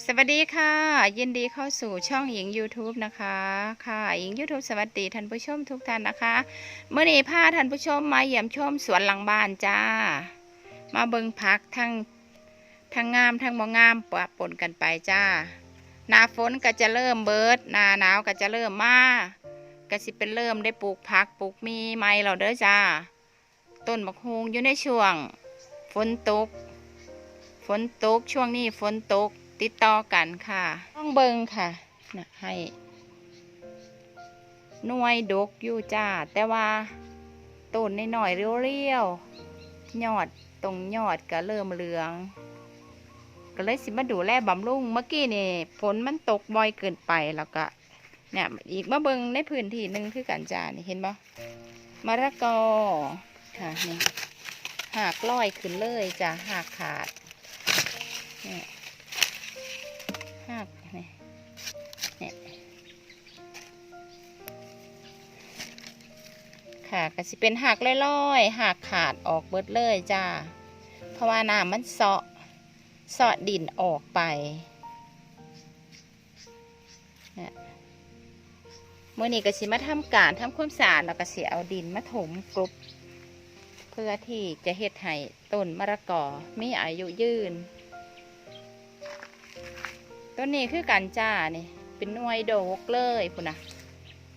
สวัสดีค่ะ ยินดีเข้าสู่ช่องหญิง YouTube นะคะ ค่ะหญิง YouTube สวัสดีท่านผู้ชมทุกท่านนะคะเมื่อนี้พาท่านผู้ชมมาเยี่ยมชมสวนหลังบ้านจ้า มาเบิงพักทั้งทั้งงามทั้งบ่งามปะปนกันไปจ้า หน้าฝนก็จะเริ่มเบิดหน้าหนาวก็จะเริ่มมาก็สิเป็นเริ่มได้ปลูกผักปลูกมีไม้เราเด้อจ้า ต้นบักฮุงอยู่ในช่วง ฝนตก ฝนตกช่วงนี้ฝนตก ติดต่อกันค่ะต้องเบิงค่ะนะให้หน่วยดกอยู่จ้า แต่ว่าต้นในหน่อยๆเรียวๆยอดตรงยอดก็เริ่มเหลือง ก็เลยสิมาดูแลบำรุงเมื่อกี้นี่ฝนมันตกบ่อยเกินไปแล้วก็เนี่ยอีกมาเบิงในพื้นที่หนึ่งคือกันจานี่เห็นบ่มะระกอค่ะนี่หากลอยขึ้นเลยจ้าหากขาดเนี่ย ค่ะก็สิเป็นหักล่อยๆหักขาดออกเบิดเลยจ้า เพราะว่าน้ำมันเสาะเสาะดินออกไปเมื่อนี้ก็สิมาทำการทำความสะอาดแล้วก็สิเอาดินมาถมกรุบเพื่อที่จะเฮ็ดให้ต้นมะระกอมีอายุยืน ต้นนี้คือกันจ้านี่เป็นหน่วยโดกเลยพุ่นนะ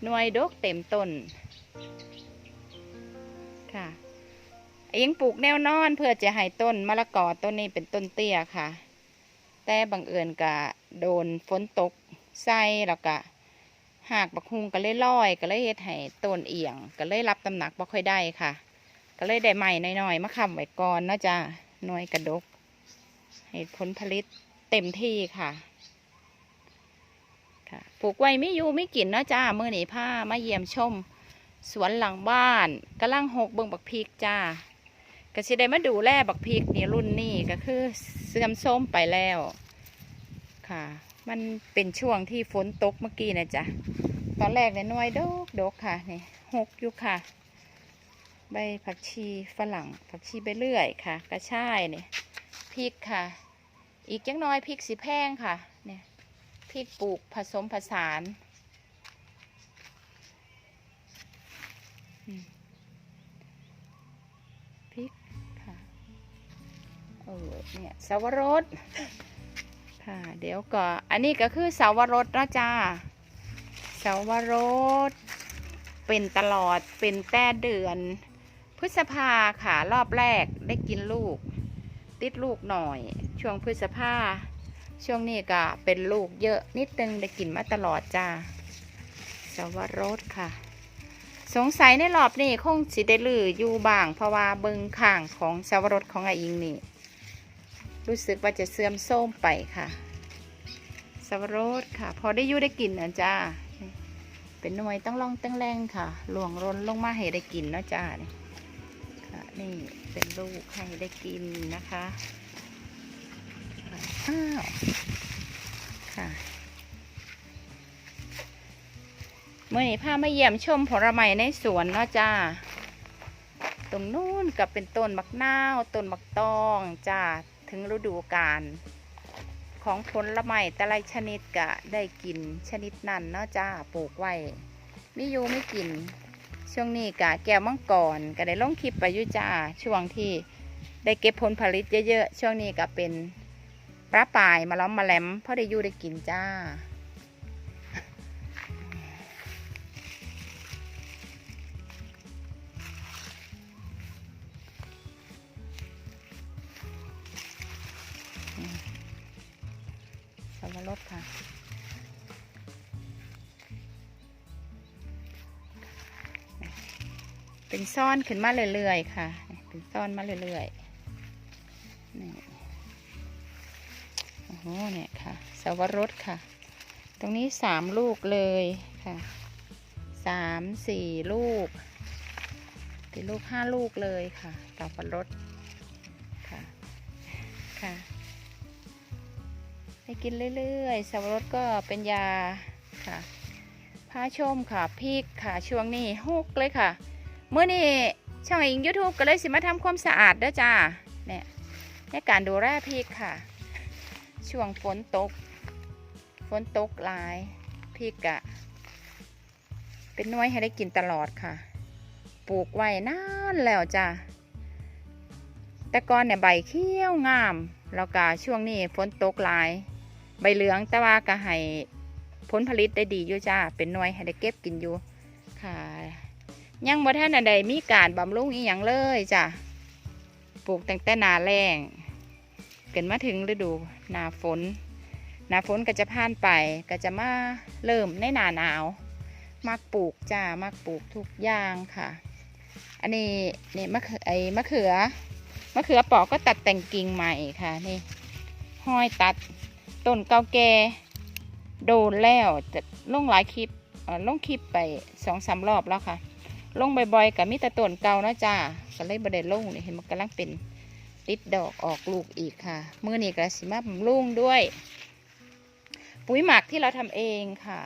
หน่วยโดกเต็มต้น ค่ะยังปลูกแนวนอนเพื่อจะให้ต้นมะละกอต้นนี้เป็นต้นเตี้ยค่ะ แต่บังเอิญกะโดนฝนตกใส่แล้วก็หากบักฮุงก็เลยลอย ก็เลยเฮ็ดให้ต้นเอียง ก็เลยรับตำหนักบ่ค่อยได้ค่ะ ก็เลยได้ใหม่หน่อยๆมาค้ำไว้ก่อนนาะจ้าหน่วยกระดก ให้ผลผลิตเต็มที่ค่ะค่ะปลูกไว้ไม่อยู่ไม่กินนาะจ้าเมื่อนี้ผ้ามาเยี่ยมชม สวนหลังบ้านกำลังหกเบิ่งบักพริกจ้าก็สิได้มาดูแลบักพริกนี่รุ่นนี้ก็คือเสื่อมโทรมไปแล้วค่ะ มันเป็นช่วงที่ฝนตกเมื่อกี้นะจ๊ะตอนแรกเนี่ยน่วยดกดกค่ะนี่หกอยู่ค่ะ ใบผักชีฝรั่งผักชีไปเรื่อยค่ะ กระชายเนี่ยพริกค่ะ อีกจังน้อยพริกสีแพงค่ะเนี่ยพริกปลูกผสมผสานอืมพริกค่ะ เออเนี่ยสาวรสค่ะ เดี๋ยวก็อันนี้ก็คือสาวรสนะจ้าสาวรสเป็นตลอดเป็นแต่เดือน พฤษภาค่ะรอบแรกได้กินลูก ติดลูกหน่อย ช่วงพฤษภาช่วงนี้ก็เป็นลูกเยอะนิดนึงได้กินมาตลอดจ้าสวรสค่ะ สงสัยในรอบนี้คงสิได้ลืออยู่บ้างเพราะว่าเบิงข้างของสวรสของไอาอิงนี่ รู้สึกว่าจะเสื่อมโทรมไปค่ะสวรสค่ะ พอได้ยู่ได้กินนะจ้าเป็นหน่วยต้องลองตั้งแรงค่ะ หลวงรนลงมาให้ได้กินเนาะจ้านี่ค่ะนี่เป็นลูกให้ได้กินนะคะอ้าวค่ะเมื่อนี้พามาเยี่ยมชมผลไม้ในสวนเนาะจ้าตรงนู้นกับเป็นต้นมักนาวต้นมักตองจ้า ถึงฤดูกาลของผลไม้แต่ละชนิดก็ได้กินชนิดนั้นเนาะจ้าปลูกไว้ไม่ยูไม่กิน ช่วงนี้กะแก้วมังกรก็ได้ลงคลิปไปยุจ้าช่วงที่ได้เก็บผลผลิตเยอะๆช่วงนี้ก็เป็นปลาป่ายมาล้อมมาแหลมพ่อได้ยู่ได้กินจ้า สวรสค่ะ เป็นซ่อนขึ้นมาเรื่อยๆค่ะ เป็นซ่อนมาเรื่อยๆนี่โอ้โหเนี่ยค่ะสวรสค่ะ ตรงนี้สามลูกเลยค่ะสามสี่ลูกสี่ลูกห้าลูกเลยค่ะสวรสค่ะค่ะ ให้กินเรื่อยๆสวรสก็เป็นยาค่ะผ้าชมค่ะพริกค่ะช่วงนี้ฮุกเลยค่ะ เมื่อนี้ช่องอิงยูทูบก็เลยสิมาทำความสะอาดด้อจ้าเนี่ยในการดูแลพริกค่ะ ช่วงฝนตก ฝนตกหลายพริกอะเป็นน้วยให้ได้กินตลอดค่ะ ปลูกไว้นานแล้วจ้ะแต่ก่อนเนี่ยใบเขี้ยวงาม แล้วก็ช่วงนี้ฝนตกหลาย ใบเหลืองแต่ว่าก็ให้ผลผลิตได้ดีอยู่จ้า เป็นหน่วยให้ได้เก็บกินอยู่ค่ะยังบ่ท่านใดมีการบำรุงอีหยังเลยจ้ะปลูกตั้งแต่นาแรงเกินมาถึงฤดูหนาฝนหนาฝนก็จะผ่านไปก็จะมาเริ่มในหนาหนาวมักปลูกจ้ามักปลูกทุกอย่างค่ะ อันนี้นี่มะเขือไอ้มะเขือมะเขือปอกก็ตัดแต่งกิ่งใหม่ค่ะนี่ห้อยตัด ต้นเก่าแก่โดนแล้วจะลงหลายคลิปล่อลงคลิปไปสองสามรอบแล้วค่ะ ลงบ่อยๆกับมิตรต้นเก่านะจ้าก็เลยบดไดลงนี่เห็นมันกำลังเป็นติดดอกออกลูกอีกค่ะมือนี้ก็สิมาบำรุงด้วย ปุ๋ยหมักที่เราทำเองค่ะ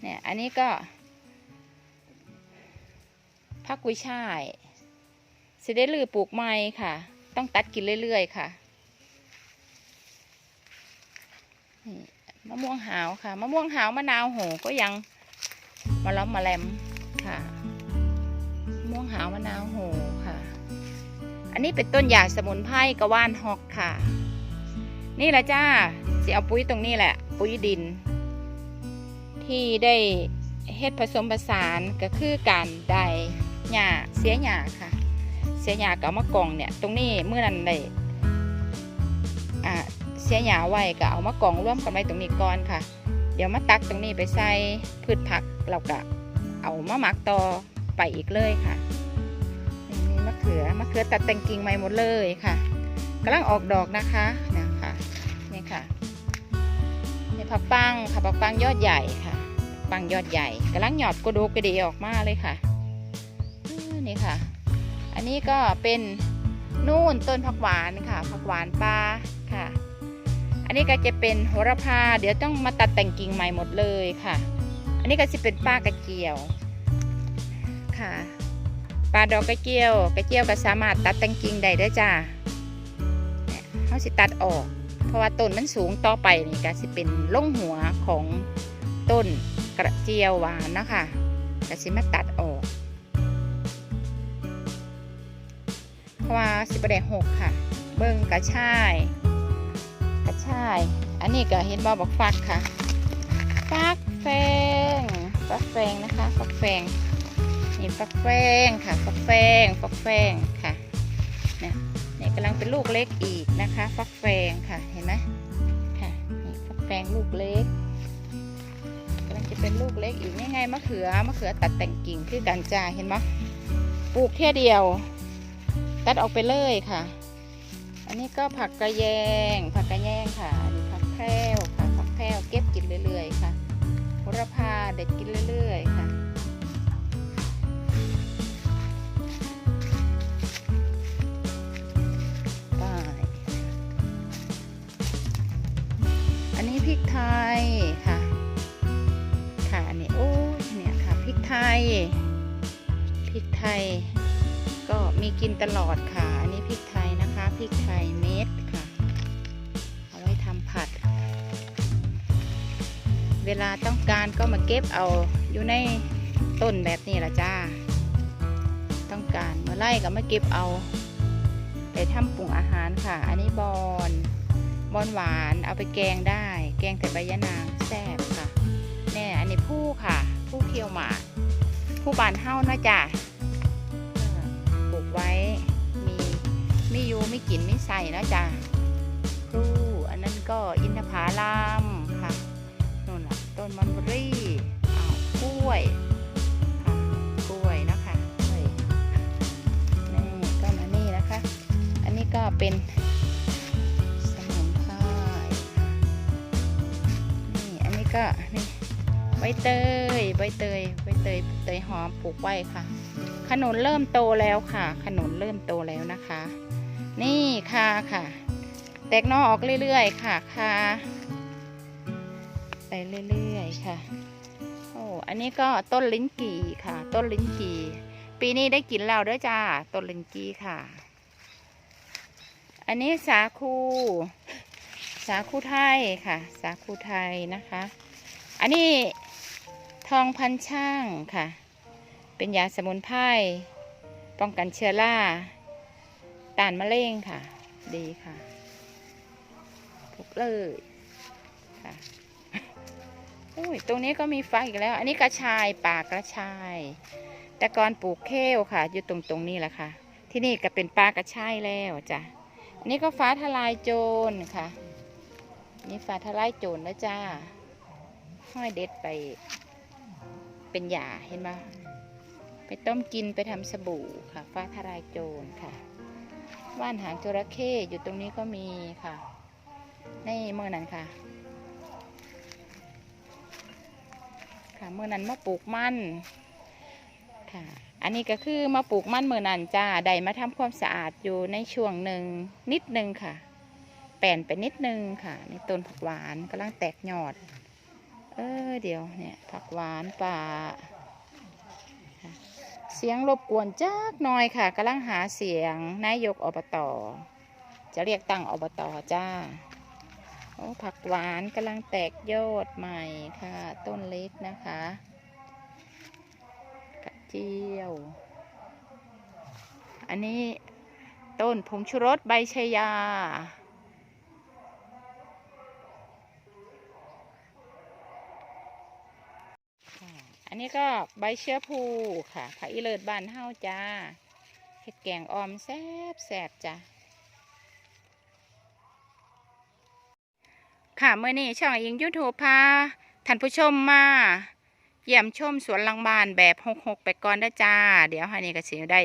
เนี่ยอันนี้ก็ผักกุยช่ายสิได้ลือปลูกไม้ค่ะ ต้องตัดกินเรื่อยๆค่ะนี่ มะม่วงหาวค่ะ มะม่วงหาวมะนาวโหก็ยังมาล้อมมาแลมค่ะมะม่วงหาวมะนาวโหค่ะ อันนี้เป็นต้นหญ้าสมุนไพรกระว่านฮอกค่ะ นี่แหละจ้าสิเอาปุ๋ยตรงนี้แหละ ปุ๋ยดิน ที่ได้เฮ็ดผสมผสานก็คือการได้หญ้าเสียหญ้าค่ะ เสียหยากับมะกองเนี่ย ตรงนี้เมื่อนั้นได้ สียหยาไว้ก็เอามะกองร่วมกันไว้ตรงนี้ก่อนค่ะ เดี๋ยวมาตักตรงนี้ไปใส่พืชผักเราก็เอามาหมักต่อไปอีกเลยค่ะนี่มะเขือมะเขือตัดแต่งกิ่งใหม่หมดเลยค่ะกำลังออกดอกนะคะนะคะนี่ค่ะนี่ผักปังค่ะผักปังยอดใหญ่ค่ะ ปังยอดใหญ่กำลังหยอดกระดูกกระดีออกมาเลยค่ะนี่ค่ะ อันนี้ก็เป็นนู่นต้นผักหวานค่ะผักหวานปลาค่ะ อันนี้ก็จะเป็นโหระพา เดี๋ยวต้องมาตัดแต่งกิ่งใหม่หมดเลยค่ะ อันนี้ก็จะเป็นปลากระเจียวค่ะปลาดอกกระเจียว กระเจียวก็สามารถตัดแต่งกิ่งได้ด้วยจ้าเนี่ยเขาสิตัดออก เพราะว่าต้นมันสูงต่อไปนี่ก็สิเป็นล่งหัวของต้นกระเจียวหวานนะคะก็สิมาตัดออก เพราะว่าสิบแดงหกค่ะ เบิ้งกระชาย ระชาย อันนี้ก็เห็นบอบอกฟักค่ะ ฟักแฟง ฟักแฟงนะคะ ฟักแฟง นี่ฟักแฟงค่ะ ฟักแฟง ฟักแฟงค่ะเนี่ยนี่กำลังเป็นลูกเล็กอีกนะคะ ฟักแฟงค่ะ เห็นไหมค่ะ นี่ฟักแฟงลูกเล็กกำลังจะเป็นลูกเล็กอีกนี่ไงมะเขือ มะเขือตัดแต่งกิ่งคือกันจ้าเห็นไหมปลูกแค่เดียว ตัดออกไปเลยค่ะ อันนี้ก็ผักกระแยง ผักกระแยงค่ะอันนี้ผักแพรวค่ะ ผักแพรวเก็บกินเรื่อยๆค่ะโหระพาเด็ดกินเรื่อยๆค่ะไปอันนี้พริกไทยค่ะ ค่ะอันนี้โอ้ยเนี่ยค่ะพริกไทย พริกไทย ก็มีกินตลอดค่ะ อันนี้พริกไทย นะคะพริกไทยเม็ดค่ะ เอาไว้ทำผัด เวลาต้องการก็มาเก็บเอาอยู่ในต้นแบบนี้ละจ้า ต้องการมื่อไรก็มาเก็บเอาไปทำปรุงอาหารค่ะ อันนี้บอนบอนหวานเอาไปแกงได้ แกงแต่ใบยะนางแซ่บค่ะแน่อันนี้ผู้ค่ะ ผู้เคี่ยวหมากผู้บานเฮ้านะจ้าปลูกไว้ มีมีอยู่ไม่กินไม่ใส่นะจ๊ะครูอันนั้นก็อินทผลัมค่ะนู่นน่ะต้นมันบรี่อ้าวกล้วยค่ะกล้วยนะคะกล้วยนี่ก็มานี่นะคะ อันนี้ก็เป็นสมุนไพรนี่อันนี้ก็นี่ใบเตยใบเตยใบเตยเตยหอมปลูกไว้ค่ะ ขนุนเริ่มโตแล้วค่ะ ขนุนเริ่มโตแล้วนะคะ นี่ค่ะค่ะ แตกนอออกเรื่อยๆ ค่ะค่ะไปเรื่อยๆ ค่ะ โอ้ อันนี้ก็ต้นลิ้นกี่ค่ะ ต้นลิ้นกี่ ปีนี้ได้กินแล้วด้วยจ้า ต้นลิ้นกี่ค่ะ อันนี้สาคู สาคูไทยค่ะ สาคูไทยนะคะ อันนี้ทองพันช่างค่ะ เป็นยาสมุนไพรป้องกันเชื้อรา ต้านมะเร็งค่ะ ดีค่ะทุกเลยค่ะอุ้ยตรงนี้ก็มีฟักอีกแล้ว อันนี้กระชายป่ากระชาย แต่ก่อนปลูกเคลค่ะ อยู่ตรงตรงนี้แหละค่ะ ที่นี่ก็เป็นปลากระชายแล้วจ้ะอันนี้ก็ฟ้าทลายโจรค่ะ นี่ฟ้าทลายโจรแล้วจ้าห้อยเด็ดไป เป็นหยาเห็นไหมไปต้มกินไปทำสบู่ค่ะ ฟ้าทลายโจรค่ะ ว่านหางจระเข้อยู่ตรงนี้ก็มีค่ะ ในเมื่อนั้นค่ะ ค่ะเมื่อนั้นมาปลูกมันค่ะ อันนี้ก็คือมาปลูกมันเมื่อนั้นจ้าได้มาทำความสะอาดอยู่ในช่วงหนึ่งนิดนึงค่ะ แป่นไปนิดนึงค่ะในต้นผักหวานกำลังแตกยอด เออเดี๋ยวเนี่ยผักหวานป่า เสียงรบกวนจักหน่อยค่ะกำลังหาเสียงนายกอบตจะเรียกตั้งอบตจ้าโอ้ผักหวานกำลังแตกยอดใหม่ค่ะ ต้นเล็กนะคะกระเจียว อันนี้ต้นผงชูรสใบชายา อันนี้ก็ใบเชื้อผูค่ะผักอีเลิศบานเฮาจ้าเห็ดแกงออมแซ่บแซ่บจ้าค่ะเมื่อนี้ช่องอิงยูทูบพาท่านผู้ชมมาเยี่ยมชมสวนหลังบ้านแบบหกๆไปก่อนนะจ้า เดี๋ยวให้นี่ก็สิได้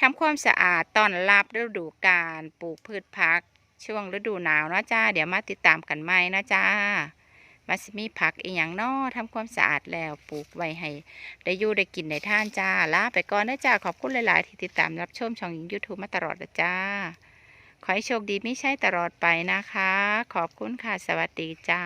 ทำความสะอาดต้อนรับฤดูกาลปลูกพืชผัก ช่วงฤดูหนาวนะจ้า เดี๋ยวมาติดตามกันใหม่นะจ้า มาสิมีผักอีหยังนอทำความสะอาดแล้วปลูกไว้ให้ ได้อยู่ได้กินได้ท่านจ้าลาไปก่อนนะจ้าขอบคุณหลาย ๆ ที่ติดตามรับชมช่องยิงยูทูบมาตลอดนะจ้า ขอให้โชคดีไม่ใช่ตลอดไปนะคะ ขอบคุณค่ะ สวัสดีจ้า